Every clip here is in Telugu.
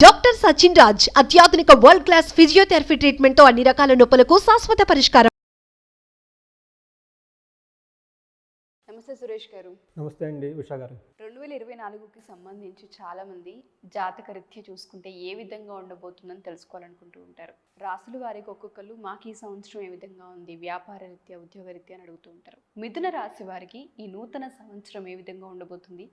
డాక్టర్ సచిన్ రాజ్ అత్యాధునిక వరల్డ్ క్లాస్ ఫిజియోథెరపీ ట్రీట్మెంట్తో అన్ని రకాల నొప్పులకు శాశ్వత పరిష్కారం. నమస్తే సురేష్ గారు. నమస్తే అండి ఉషా గారు. రెండు వేల ఇరవై నాలుగుకి సంబంధించి చాలామంది జాతక రీత్యా చూసుకుంటే ఏ విధంగా ఉండబోతుందని తెలుసుకోవాలనుకుంటూ ఉంటారు. రాసుల వారికి ఒక్కొక్కరు మాకు ఈ సంవత్సరం ఏ విధంగా ఉంది? వ్యాపార రీత్యా ఉద్యోగ రీత్యా? అని అడుగుతూ ఉంటారు. మిథున రాశి వారికి ఈ నూతన సంవత్సరం ఏ విధంగా ఉండబోతుంది?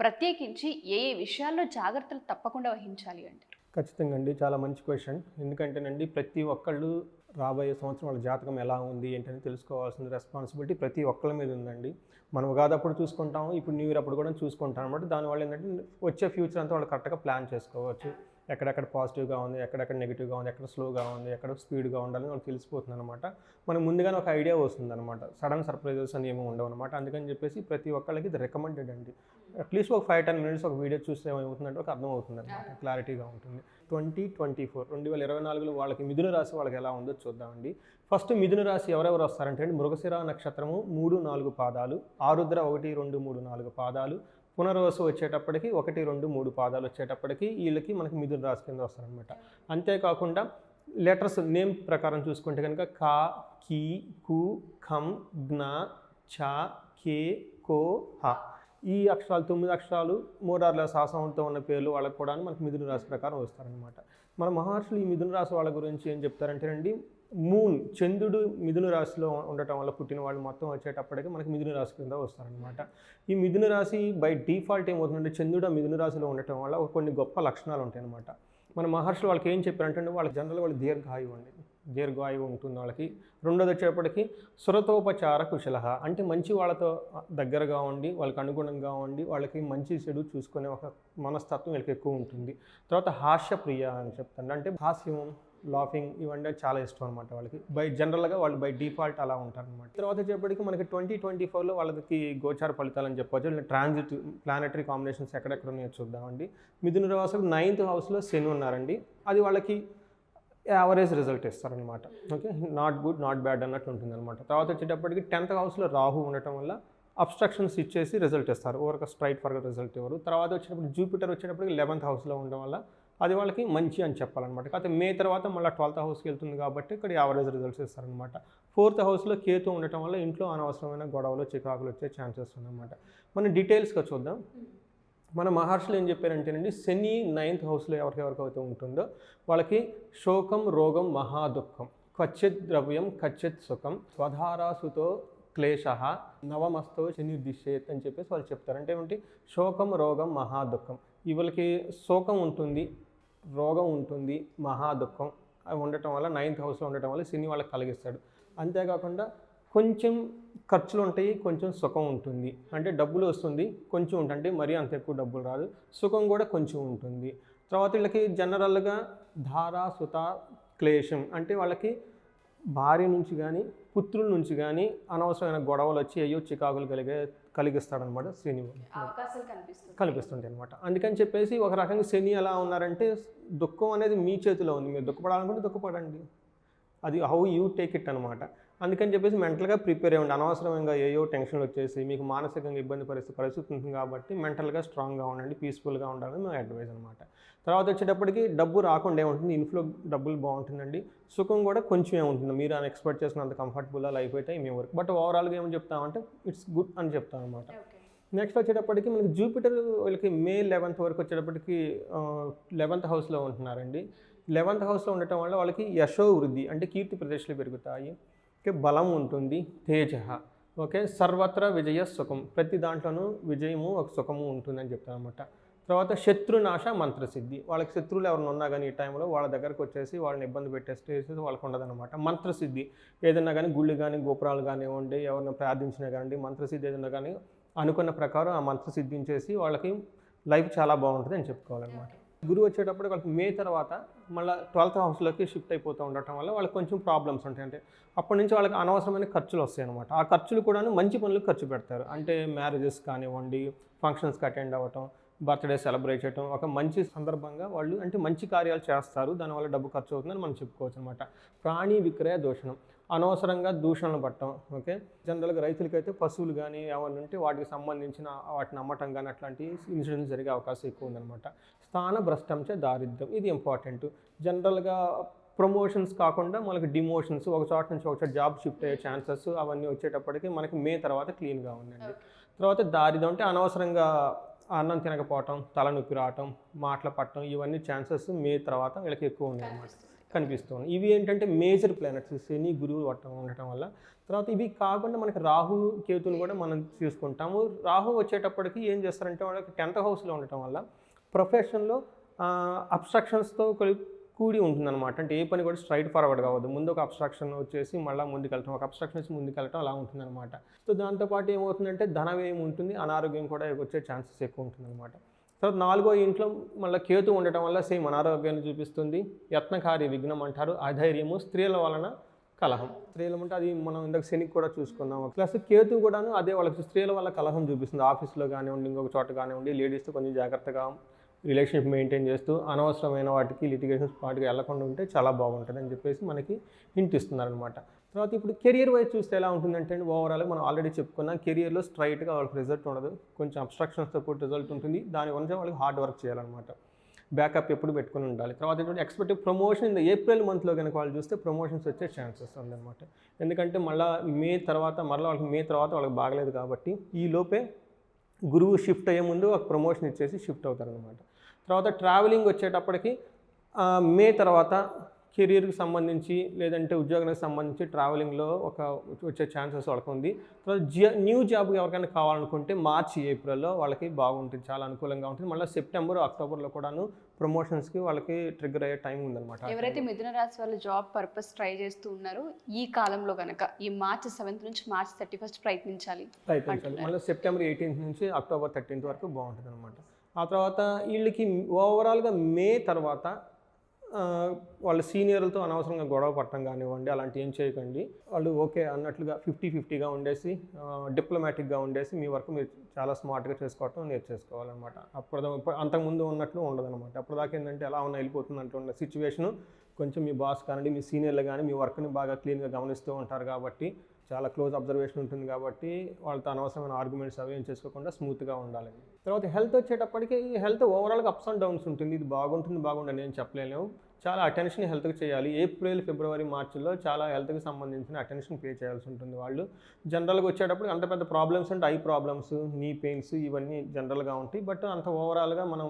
ప్రత్యేకించి ఏ ఏ విషయాల్లో జాగ్రత్తలు తప్పకుండా వహించాలి అంటారు? ఖచ్చితంగా అండి. చాలా మంచి క్వశ్చన్. ఎందుకంటేనండి ప్రతి ఒక్కళ్ళు రాబోయే సంవత్సరం వాళ్ళ జాతకం ఎలా ఉంది ఏంటని తెలుసుకోవాల్సిన రెస్పాన్సిబిలిటీ ప్రతి ఒక్కళ్ళ మీద ఉందండి. మనం ఉగాది అప్పుడు చూసుకుంటాం ఇప్పుడు న్యూ ఇయర్ అప్పుడు కూడా చూసుకుంటాం అనమాట దానివల్ల ఏంటంటే వచ్చే ఫ్యూచర్ అంతా వాళ్ళు కరెక్ట్గా ప్లాన్ చేసుకోవచ్చు. ఎక్కడెక్కడ పాజిటివ్గా ఉంది ఎక్కడెక్కడ నెగిటివ్గా ఉంది ఎక్కడ స్లోగా ఉంది ఎక్కడ స్పీడ్గా ఉండాలని వాళ్ళకి తెలిసిపోతుంది అనమాట మనకు ముందుగానే ఒక ఐడియా వస్తుంది అనమాట సడన్ సర్ప్రైజెస్ అని ఏమి ఉండవు అనమాట అందుకని చెప్పేసి ప్రతి ఒక్కళ్ళకి ఇది రికమెండెడ్ అండి. అట్లీస్ట్ ఒక ఫైవ్ టెన్ మినిట్స్ ఒక వీడియో చూస్తే ఏమవుతుందంటే ఒక అర్థం అవుతుంది అనమాట క్లారిటీగా ఉంటుంది. ట్వంటీ ట్వంటీ ఫోర్ రెండు వేల ఇరవై నాలుగులో వాళ్ళకి మిథున రాశి వాళ్ళకి ఎలా ఉందో చూద్దామండి. ఫస్ట్ మిథున రాశి ఎవరెవరు వస్తారంటే అండి? మృగశిర నక్షత్రము మూడు నాలుగు పాదాలు ఆరుద్ర ఒకటి రెండు మూడు నాలుగు పాదాలు పునర్వసు వచ్చేటప్పటికి ఒకటి రెండు మూడు పాదాలు వచ్చేటప్పటికి వీళ్ళకి మనకి మిథున రాశి కింద వస్తారనమాట అంతేకాకుండా లెటర్స్ నేమ్ ప్రకారం చూసుకుంటే కనుక కా కీ కు ఖం జ్ఞ ఛ కే కో హ. ఈ అక్షరాలు తొమ్మిది అక్షరాలు మూడార్ల సాసవంతో ఉన్న పేర్లు వాళ్ళకి కూడా మనకి మిథున రాశి ప్రకారం వస్తారనమాట మన మహర్షులు ఈ మిథున రాశి వాళ్ళ గురించి ఏం చెప్తారంటేనండి మూన్ చంద్రుడు మిథున రాశిలో ఉండటం వల్ల పుట్టిన వాళ్ళు మొత్తం వచ్చేటప్పటికి మనకి మిథున రాశి కింద వస్తారనమాట ఈ మిథున రాశి బై డిఫాల్ట్ ఏమవుతుందంటే చంద్రుడు మిథున రాశిలో ఉండటం వల్ల కొన్ని గొప్ప లక్షణాలు ఉంటాయి అనమాట మన మహర్షులు వాళ్ళకి ఏం చెప్పారంటే వాళ్ళకి జనరల్ వాళ్ళు దీర్ఘాయువు అండి. దీర్ఘాయువు ఉంటుంది వాళ్ళకి. రెండోది వచ్చేప్పటికి సురతోపచార కుశల అంటే మంచి వాళ్ళతో దగ్గరగా ఉండి వాళ్ళకి అనుగుణంగా ఉండి వాళ్ళకి మంచి చెడు చూసుకునే ఒక మనస్తత్వం వీళ్ళకి ఎక్కువ ఉంటుంది. తర్వాత హాస్యప్రియ అని చెప్తాను. అంటే హాస్యం లాఫింగ్ ఇవన్నీ చాలా ఇష్టం అనమాట వాళ్ళకి. బై జనరల్గా వాళ్ళు బై డిఫాల్ట్ అలా ఉంటారు అనమాట తర్వాత వచ్చేప్పటికి మనకి ట్వంటీ ట్వంటీ ఫోర్లో వాళ్ళకి గోచార ఫలితాలు అని చెప్పవచ్చు ట్రాన్సిట్ ప్లానటరీ కాంబినేషన్స్ ఎక్కడెక్కడ ఉన్నాయో చూద్దామండి. మిథున రాసులు నైన్త్ హౌస్లో శని ఉన్నారండి. అది వాళ్ళకి యావరేజ్ రిజల్ట్ ఇస్తారనమాట okay? Not good not bad అన్నట్టు ఉంటుంది అనమాట తర్వాత వచ్చేటప్పటికి టెన్త్ హౌస్లో రాహు ఉండటం వల్ల అబ్స్ట్రక్షన్స్ ఇచ్చేసి రిజల్ట్ ఇస్తారు. ఓవర్ స్ట్రైట్ ఫర్గా రిజల్ట్ ఇవ్వరు. తర్వాత వచ్చేటప్పుడు జూపిటర్ వచ్చేటప్పటికి లెవెన్త్ హౌస్లో ఉండడం వల్ల అది వాళ్ళకి మంచి అని చెప్పాలన్నమాట. కాకపోతే మే తర్వాత మళ్ళీ ట్వెల్త్ హౌస్కి వెళ్తుంది కాబట్టి ఇక్కడ యావరేజ్ రిజల్ట్స్ ఇస్తారనమాట ఫోర్త్ హౌస్లో కేతు ఉండటం వల్ల ఇంట్లో అనవసరమైన గొడవలు చికాకులు వచ్చే ఛాన్సెస్ ఉన్నాయన్నమాట. మనం డీటెయిల్స్గా చూద్దాం. మన మహర్షులు ఏం చెప్పారంటేనండి శని నైన్త్ హౌస్లో ఎవరికెవరికైతే ఉంటుందో వాళ్ళకి శోకం రోగం మహాదుఃఖం క్వచిత్ ద్రవ్యం కచ్చిత్ సుఖం. స్వధారాసుతో క్లేశ. నవమస్తో శని దిశేత్ అని చెప్పేసి వాళ్ళు చెప్తారు. అంటే ఏమిటి? శోకం రోగం మహాదుఃఖం వీళ్ళకి శోకం ఉంటుంది. రోగం ఉంటుంది మహాదుఃఖం అవి ఉండటం వల్ల నైన్త్ హౌస్లో ఉండటం వల్ల సినీ వాళ్ళకి కలిగిస్తాడు. అంతేకాకుండా కొంచెం ఖర్చులు ఉంటాయి కొంచెం సుఖం ఉంటుంది. అంటే డబ్బులు వస్తుంది కొంచెం ఉంటుంది మరీ అంత ఎక్కువ డబ్బులు రాదు. సుఖం కూడా కొంచెం ఉంటుంది. తర్వాత వీళ్ళకి జనరల్గా ధార సుత క్లేశం అంటే వాళ్ళకి భార్య నుంచి కానీ పుత్రుల నుంచి కానీ అనవసరమైన గొడవలు వచ్చి అయ్యో చికాకులు కలిగే కలిగిస్తాడనమాట శని కనిపిస్తుంది అనమాట అందుకని చెప్పేసి ఒక రకంగా శని ఎలా ఉన్నారంటే దుఃఖం అనేది మీ చేతిలో ఉంది. మీరు దుఃఖపడాలనుకుంటే దుఃఖపడండి. అది హౌ యూ టేక్ ఇట్ అనమాట అందుకని చెప్పేసి మెంటల్గా ప్రిపేర్ అవ్వండి అనవసరంగా ఏయో టెన్షన్లు వచ్చేసి మీకు మానసికంగా ఇబ్బంది పరిస్థితి పరిస్థితి ఉంటుంది కాబట్టి మెంటల్గా స్ట్రాంగ్గా ఉండండి పీస్ఫుల్గా ఉండాలని మేము అడ్వైజ్ అనమాట తర్వాత వచ్చేటప్పటికి డబ్బు రాకుండా ఏముంటుంది? ఇన్ఫ్లో డబ్బులు బాగుంటుందండి. సుఖం కూడా కొంచెం ఉంటుంది మీరు అని ఎక్స్పెక్ట్ చేసినంత కంఫర్టబుల్గా లైఫ్ అయితే మీ వరకు బట్ ఓవరాల్గా ఏమని చెప్తామంటే ఇట్స్ గుడ్ అని చెప్తాం అనమాట నెక్స్ట్ వచ్చేటప్పటికి మనకి జూపిటర్ వీళ్ళకి మే లెవెన్త్ వరకు వచ్చేటప్పటికి లెవెన్త్ హౌస్లో ఉంటున్నారండి. లెవెన్త్ హౌస్లో ఉండటం వల్ల వాళ్ళకి యశో వృద్ధి అంటే కీర్తి ప్రదేశాలు పెరుగుతాయి. ఓకే బలం ఉంటుంది తేజ. ఓకే సర్వత్ర విజయ సుఖం. ప్రతి దాంట్లోనూ విజయము ఒక సుఖము ఉంటుందని చెప్తాను అనమాట తర్వాత శత్రునాశ మంత్రసిద్ధి. వాళ్ళకి శత్రువులు ఎవరైనా ఉన్నా కానీ ఈ టైంలో వాళ్ళ దగ్గరకు వచ్చేసి వాళ్ళని ఇబ్బంది పెట్టే స్టేజ్ వాళ్ళకి ఉండదన్నమాట. మంత్రసిద్ధి. ఏదైనా కానీ గుళ్ళు కానీ గోపురాలు కానివ్వండి ఎవరిని ప్రార్థించినా కానివ్వండి మంత్రసిద్ధి ఏదైనా కానీ అనుకున్న ప్రకారం ఆ మంత్ర సిద్ధించేసి వాళ్ళకి లైఫ్ చాలా బాగుంటుంది అని చెప్పుకోవాలన్నమాట గురువు వచ్చేటప్పుడు వాళ్ళకి మే తర్వాత మళ్ళీ ట్వెల్త్ హౌస్లోకి షిఫ్ట్ అయిపోతూ ఉండటం వల్ల వాళ్ళకి కొంచెం ప్రాబ్లమ్స్ ఉంటాయి. అంటే అప్పటి నుంచి వాళ్ళకి అనవసరమైన ఖర్చులు వస్తాయి అనమాట ఆ ఖర్చులు కూడా మంచి పనులకు ఖర్చు పెడతారు. అంటే మ్యారేజెస్ కానివ్వండి ఫంక్షన్స్కి అటెండ్ అవ్వటం బర్త్డే సెలబ్రేట్ చేయటం ఒక మంచి సందర్భంగా వాళ్ళు అంటే మంచి కార్యాలు చేస్తారు దానివల్ల డబ్బు ఖర్చు అవుతుందని మనం చెప్పుకోవచ్చు అనమాట ప్రాణి విక్రయ దూషణం అనవసరంగా దూషణలు పట్టడం ఓకే? జనరల్గా రైతులకైతే పశువులు కానీ ఏమైనా ఉంటే వాటికి సంబంధించిన వాటిని అమ్మటం కానీ అట్లాంటి ఇన్సిడెంట్స్ జరిగే అవకాశం ఎక్కువ ఉందన్నమాట. స్థాన భ్రష్టంచ దారిద్ర్యం ఇది ఇంపార్టెంట్. జనరల్గా ప్రమోషన్స్ కాకుండా మనకి డిమోషన్స్ ఒక చోట నుంచి ఒక చోట జాబ్ షిఫ్ట్ అయ్యే ఛాన్సెస్ అవన్నీ వచ్చేటప్పటికి మనకి మే తర్వాత క్లీన్గా ఉందండి. తర్వాత దారిద్ర్యం అంటే అనవసరంగా అన్నం తినకపోవటం తలనొప్పి రావటం మాటలు పట్టడం ఇవన్నీ ఛాన్సెస్ మే తర్వాత వీళ్ళకి ఎక్కువ ఉన్నాయి అన్నమాట. కనిపిస్తుంది ఇవి ఏంటంటే మేజర్ ప్లానెట్స్ శని గురువు వట్టం ఉండటం వల్ల. తర్వాత ఇవి కాకుండా మనకి రాహు కేతుని కూడా మనం చూసుకుంటాము. రాహు వచ్చేటప్పటికి ఏం చేస్తారంటే వాళ్ళకి టెన్త్ హౌస్లో ఉండటం వల్ల ప్రొఫెషన్లో అబ్స్ట్రక్షన్స్తో కూడి ఉంటుందన్నమాట. అంటే ఏ పని కూడా స్ట్రైట్ ఫార్వర్డ్ కావద్దు. ముందు ఒక అబ్స్ట్రక్షన్ వచ్చేసి మళ్ళీ ముందుకెళ్ళటం ఒక అబ్స్ట్రక్షన్ వచ్చి ముందుకెళ్ళటం అలా ఉంటుందన్నమాట. సో దాంతోపాటు ఏమవుతుందంటే ధన వ్యయం ఉంటుంది అనారోగ్యం కూడా వచ్చే ఛాన్సెస్ ఎక్కువ ఉంటుందన్నమాట. తర్వాత నాలుగో ఇంట్లో మళ్ళీ కేతు ఉండటం వల్ల సేమ్ అనారోగ్యాన్ని చూపిస్తుంది. యత్నకారి విఘ్నం అంటారు. అధైర్యము స్త్రీల వలన కలహం. స్త్రీలు అంటే అది మనం ఇందాక శనికి కూడా చూసుకున్నాం ప్లస్ కేతు కూడాను అదే వాళ్ళకి స్త్రీల వల్ల కలహం చూపిస్తుంది. ఆఫీస్లో కానివ్వండి ఇంకొక చోట కానివ్వండి లేడీస్తో కొంచెం జాగ్రత్తగా రిలేషన్షిప్ మెయింటైన్ చేస్తూ అనవసరమైన వాటికి లిటిగేషన్స్ పాటికి వెళ్ళకుండా ఉంటే చాలా బాగుంటుంది అని చెప్పేసి మనకి హింట్ ఇస్తున్నారనమాట తర్వాత ఇప్పుడు కెరియర్ వైజ్ చూస్తే ఎలా ఉంటుందంటే అండి ఓవరాల్ మనం ఆల్రెడీ చెప్పుకున్నాం కెరియర్లో స్ట్రైట్గా వాళ్ళకి రిజల్ట్ ఉండదు. కొంచెం అబ్స్ట్రక్షన్స్తో కూడి రిజల్ట్ ఉంటుంది. దాని గురించి వాళ్ళకి హార్డ్ వర్క్ చేయాలన్నమాట. బ్యాకప్ ఎప్పుడు పెట్టుకుని ఉండాలి. తర్వాత ఏంటంటే ఎక్స్పెక్ట్ ప్రమోషన్ ఇంత ఏప్రిల్ మంత్లో కనుక వాళ్ళు చూస్తే ప్రమోషన్స్ వచ్చే ఛాన్సెస్ ఉందన్నమాట. ఎందుకంటే మళ్ళీ మే తర్వాత మళ్ళీ వాళ్ళకి మే తర్వాత వాళ్ళకి బాగలేదు కాబట్టి ఈ లోపే గురువు షిఫ్ట్ అయ్యే ముందు ఒక ప్రమోషన్ ఇచ్చేసి షిఫ్ట్ అవుతారనమాట తర్వాత ట్రావెలింగ్ వచ్చేటప్పటికి మే తర్వాత కెరీర్కి సంబంధించి లేదంటే ఉద్యోగానికి సంబంధించి ట్రావెలింగ్లో ఒక వచ్చే ఛాన్సెస్ వాళ్ళకి ఉంది. తర్వాత జ న్యూ జాబ్ ఎవరికైనా కావాలనుకుంటే మార్చి ఏప్రిల్లో వాళ్ళకి బాగుంటుంది చాలా అనుకూలంగా ఉంటుంది. మళ్ళీ సెప్టెంబర్ అక్టోబర్లో కూడాను ప్రమోషన్స్కి వాళ్ళకి ట్రిగ్గర్ అయ్యే టైం ఉందన్నమాట. ఎవరైతే మిథున రాశి వాళ్ళు జాబ్ పర్పస్ ట్రై చేస్తూ ఉన్నారో ఈ కాలంలో గనక ఈ మార్చ్ సెవెంత్ నుంచి మార్చ్ థర్టీ ఫస్ట్ ప్రయత్నించాలి. ప్రయత్నించాలి మళ్ళీ సెప్టెంబర్ ఎయిటీన్త్ నుంచి అక్టోబర్ థర్టీన్త్ వరకు బాగుంటుంది అనమాట ఆ తర్వాత వీళ్ళకి ఓవరాల్గా మే తర్వాత వాళ్ళ సీనియర్లతో అనవసరంగా గొడవ పట్టడం కానివ్వండి అలాంటి ఏం చేయకండి. వాళ్ళు ఓకే అన్నట్లుగా ఫిఫ్టీ ఫిఫ్టీగా ఉండేసి డిప్లొమాటిక్గా ఉండేసి మీ వర్క్ మీరు చాలా స్మార్ట్గా చేసుకోవటం నేర్చేసుకోవాలన్నమాట. అప్పుడు అంతకుముందు ఉన్నట్లు ఉండదన్నమాట. అప్పటిదాకా ఏంటంటే ఎలా ఉన్న వెళ్ళిపోతుంది అంటున్న సిచ్యువేషను. కొంచెం మీ బాస్ కానివ్వండి మీ సీనియర్లు కానీ మీ వర్క్ని బాగా క్లీన్గా గమనిస్తూ ఉంటారు కాబట్టి చాలా క్లోజ్ అబ్జర్వేషన్ ఉంటుంది కాబట్టి వాళ్ళతో అనవసరమైన ఆర్గ్యుమెంట్స్ అవి ఏం చేసుకోకుండా స్మూత్గా ఉండాలి. తర్వాత హెల్త్ వచ్చేటప్పటికి హెల్త్ ఓవరాల్గా అప్స్ అండ్ డౌన్స్ ఉంటుంది. ఇది బాగుంటుంది బాగుండని నేను చెప్పలేను చాలా అటెన్షన్ హెల్త్కి చేయాలి. ఏప్రిల్ ఫిబ్రవరి మార్చిలో చాలా హెల్త్కి సంబంధించిన అటెన్షన్ పే చేయాల్సి ఉంటుంది వాళ్ళు. జనరల్గా వచ్చేటప్పుడు అంత పెద్ద ప్రాబ్లమ్స్ అంటే ఐ ప్రాబ్లమ్స్ నీ పెయిన్స్ ఇవన్నీ జనరల్గా ఉంటాయి. బట్ అంత ఓవరాల్గా మనం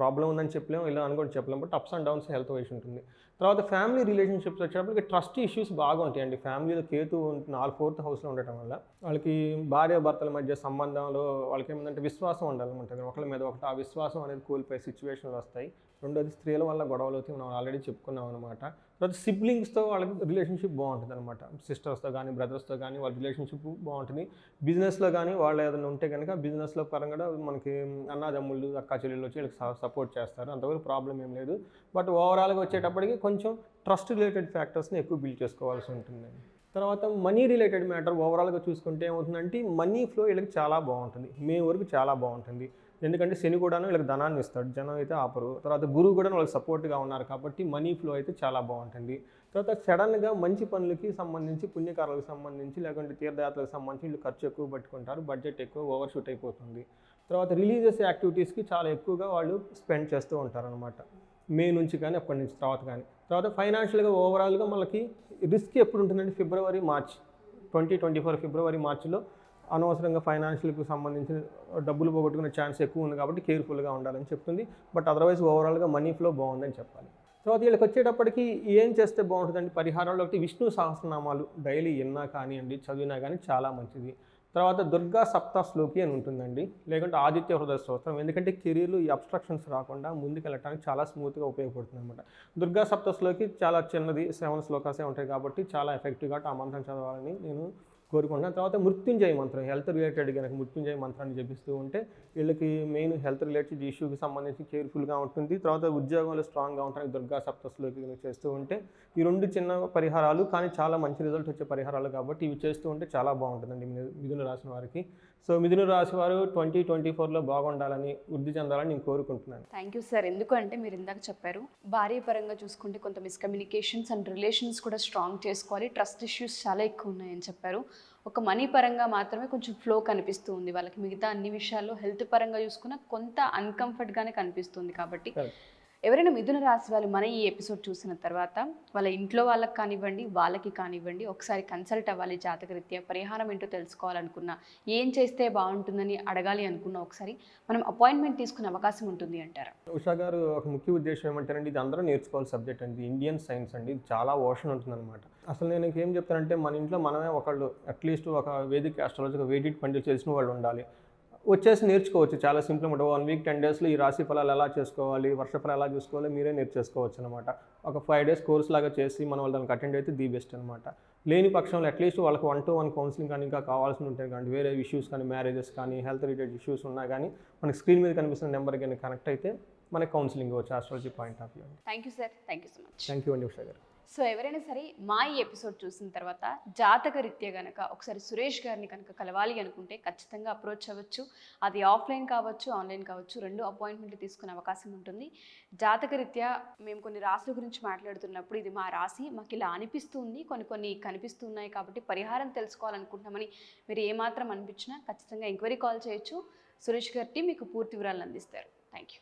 ప్రాబ్లం ఉందని చెప్పలేము ఇలా అని చెప్పలేము. But ups and downs health wise ఉంటుంది. తర్వాత ఫ్యామిలీ రిలేషన్షిప్స్ వచ్చేటప్పటికి ట్రస్ట్ ఇష్యూస్ బాగా ఉంటాయండి. ఫ్యామిలీలో కేతు నాలుగు ఫోర్త్ హౌస్లో ఉండటం వల్ల వాళ్ళకి భార్య భర్తల మధ్య సంబంధంలో వాళ్ళకి ఏమిటంటే విశ్వాసం ఉండాలనుకుంటుంది ఒకళ్ళ మీద ఒకటి ఆ విశ్వాసం అనేది కోల్పోయే సిచ్యువేషన్లు వస్తాయి. రెండోది స్త్రీల వల్ల గొడవలు అవుతాయి మనం ఆల్రెడీ చెప్పుకున్నాం అనమాట తర్వాత సిబ్లింగ్స్తో వాళ్ళకి రిలేషన్షిప్ బాగుంటుంది అనమాట సిస్టర్స్తో కానీ బ్రదర్స్తో కానీ వాళ్ళ రిలేషన్షిప్ బాగుంటుంది. బిజినెస్లో కానీ వాళ్ళు ఏదైనా ఉంటే కనుక బిజినెస్లో పరంగా మనకి అన్నదమ్ముళ్ళు అక్క చెల్లెళ్ళు వచ్చి వీళ్ళకి సపోర్ట్ చేస్తారు. అంతవరకు ప్రాబ్లం ఏం లేదు. బట్ ఓవరాల్గా వచ్చేటప్పటికి కొంచెం ట్రస్ట్ రిలేటెడ్ ఫ్యాక్టర్స్ని ఎక్కువ బిల్డ్ చేసుకోవాల్సి ఉంటుంది తర్వాత మనీ రిలేటెడ్ మ్యాటర్ ఓవరాల్గా చూసుకుంటే ఏమవుతుందంటే మనీ ఫ్లో వీళ్ళకి చాలా బాగుంటుంది. మే వరకు చాలా బాగుంటుంది. ఎందుకంటే శని కూడాను వీళ్ళకి ధనాన్ని ఇస్తాడు. జనం అయితే ఆపరు. తర్వాత గురువు కూడా వాళ్ళకి సపోర్ట్గా ఉన్నారు కాబట్టి మనీ ఫ్లో అయితే చాలా బాగుంటుంది. తర్వాత సడన్గా మంచి పనులకి సంబంధించి పుణ్యకారాలకు సంబంధించి లేకుంటే తీర్థయాత్రలకు సంబంధించి వీళ్ళు ఖర్చు ఎక్కువ పెట్టుకుంటారు. బడ్జెట్ ఎక్కువ ఓవర్ షూట్ అయిపోతుంది. తర్వాత రిలీజియస్ యాక్టివిటీస్కి చాలా ఎక్కువగా వాళ్ళు స్పెండ్ చేస్తూ ఉంటారనమాట మే నుంచి కానీ అప్పటి నుంచి తర్వాత కానీ. తర్వాత ఫైనాన్షియల్గా ఓవరాల్గా మనకి రిస్క్ ఎప్పుడు ఉంటుందంటే February March. Twenty twenty four February మార్చిలో అనవసరంగా ఫైనాన్షియల్కి సంబంధించిన డబ్బులు పోగొట్టుకునే ఛాన్స్ ఎక్కువ ఉంది కాబట్టి కేర్ఫుల్గా ఉండాలని చెప్తుంది. బట్ అదర్వైజ్ ఓవరాల్గా మనీ ఫ్లో బాగుందని చెప్పాలి. తర్వాత వీళ్ళకి వచ్చేటప్పటికి ఏం చేస్తే బాగుంటుందండి? పరిహారాలు ఒకటి విష్ణు సహస్రనామాలు డైలీ విన్నా కానివ్వండి చదివినా కానీ చాలా మంచిది. తర్వాత దుర్గా సప్తాశ్లోకి అని ఉంటుందండి. లేకుంటే ఆదిత్య హృదయ స్తోత్రం. ఎందుకంటే కెరీర్లు ఈ అబ్స్ట్రక్షన్స్ రాకుండా ముందుకెళ్ళటానికి చాలా స్మూత్గా ఉపయోగపడుతుంది అనమాట దుర్గా సప్త శ్లోకి చాలా చిన్నది సెవెన్ శ్లోకాసే ఉంటాయి కాబట్టి చాలా ఎఫెక్టివ్గా ఆ మంత్రం చదవాలని నేను కోరుకుంటున్నాను. తర్వాత మృత్యుంజయ మంత్రం హెల్త్ రిలేటెడ్ కనుక మృత్యుంజయ మంత్రాన్ని జపిస్తూ ఉంటే వీళ్ళకి మెయిన్ హెల్త్ రిలేటెడ్ ఇష్యూకి సంబంధించి కేర్ఫుల్గా ఉంటుంది. తర్వాత ఉద్యోగంలో స్ట్రాంగ్గా ఉండడానికి దుర్గా సప్తస్లోకి చేస్తూ ఉంటే ఈ రెండు చిన్న పరిహారాలు కానీ చాలా మంచి రిజల్ట్ వచ్చే పరిహారాలు కాబట్టి ఇవి చేస్తూ ఉంటే చాలా బాగుంటుందండి. మిథు- మిథున రాసిన వారికి సో మిథున రాశి వారు ట్వంటీ ట్వంటీ ఫోర్లో బాగుండాలని వృద్ధి చెందాలని నేను కోరుకుంటున్నాను. థ్యాంక్ యూ సార్ ఎందుకంటే మీరు ఇందాక చెప్పారు భార్య పరంగా చూసుకుంటే కొంత మిస్కమ్యూనికేషన్స్ అండ్ రిలేషన్స్ కూడా స్ట్రాంగ్ చేసుకోవాలి. ట్రస్ట్ ఇష్యూస్ చాలా ఎక్కువ ఉన్నాయని చెప్పారు. ఒక మనీ పరంగా మాత్రమే కొంచెం ఫ్లో కనిపిస్తూ ఉంది. వాళ్ళకి మిగతా అన్ని విషయాల్లో హెల్త్ పరంగా చూసుకున్న కొంత అన్కంఫర్ట్గానే కనిపిస్తుంది కాబట్టి. ఎవరైనా మిథున రాశి వాళ్ళు మన ఈ ఎపిసోడ్ చూసిన తర్వాత వాళ్ళ ఇంట్లో వాళ్ళకి కానివ్వండి వాళ్ళకి కానివ్వండి ఒకసారి కన్సల్ట్ అవ్వాలి జాతకరీత్యా పరిహారం ఏంటో తెలుసుకోవాలనుకున్నా ఏం చేస్తే బాగుంటుందని అడగాలి అనుకున్నా ఒకసారి మనం అపాయింట్మెంట్ తీసుకునే అవకాశం ఉంటుంది అంటారు. ఉషా గారు ఒక ముఖ్య ఉద్దేశం ఏమంటారంటే ఇది అందరూ నేర్చుకోవాలి సబ్జెక్ట్ అండి. ఇండియన్ సైన్స్ అండి. చాలా ఓషన్ ఉంటుందన్నమాట. అసలు నేను ఇంకేం చెప్తానంటే మన ఇంట్లో మనమే ఒకళ్ళు అట్లీస్ట్ ఒక వేదిక ఆస్ట్రాలజీ వేదిక పండితులు తెలిసిన వాళ్ళు ఉండాలి. వచ్చేసి నేర్చుకోవచ్చు. చాలా సింపుల్ అనమాట వన్ వీక్ టెన్ డేస్లో ఈ రాశి ఫలాలు ఎలా చేసుకోవాలి వర్ష ఫలాలు ఎలా చూసుకోవాలి మీరే నేర్చేసుకోవచ్చు అనమాట ఒక ఫైవ్ డేస్ కోర్స్ లాగా చేసి మనం వాళ్ళు దానికి అటెండ్ అయితే ది బెస్ట్ అనమాట లేని పక్షంలో అట్లీస్ట్ వాళ్ళకి వన్ టు వన్ కౌన్సిలింగ్ కానీ ఇంకా కావాల్సి ఉంటాయి కానీ వేరే ఇష్యూస్ కానీ మ్యారేజెస్ కానీ హెల్త్ రిలేటెడ్ ఇష్యూస్ ఉన్నా కానీ మనకి స్క్రీన్ మీద కనిపిస్తున్న నెంబర్ కానీ కనెక్ట్ అయితే మనకి కౌన్సిలింగ్ ఇవ్వచ్చు. Astrology point of view thank you sir thank you so much thank you అండి ఉషా గారు. సో ఎవరైనా సరే మా ఈ ఎపిసోడ్ చూసిన తర్వాత జాతక రీత్యా కనుక ఒకసారి సురేష్ గారిని కనుక కలవాలి అనుకుంటే ఖచ్చితంగా అప్రోచ్ అవ్వచ్చు. అది ఆఫ్లైన్ కావచ్చు ఆన్లైన్ కావచ్చు రెండు అపాయింట్మెంట్లు తీసుకునే అవకాశం ఉంటుంది. జాతక రీత్యా మేము కొన్ని రాశుల గురించి మాట్లాడుతున్నప్పుడు ఇది మా రాశి మాకు ఇలా అనిపిస్తుంది కొన్ని కొన్ని కనిపిస్తున్నాయి కాబట్టి పరిహారం తెలుసుకోవాలనుకుంటున్నామని మీరు ఏమాత్రం అనిపించినా ఖచ్చితంగా ఎంక్వైరీ కాల్ చేయొచ్చు. సురేష్ గారి మీకు పూర్తి వివరాలు అందిస్తారు. Thank you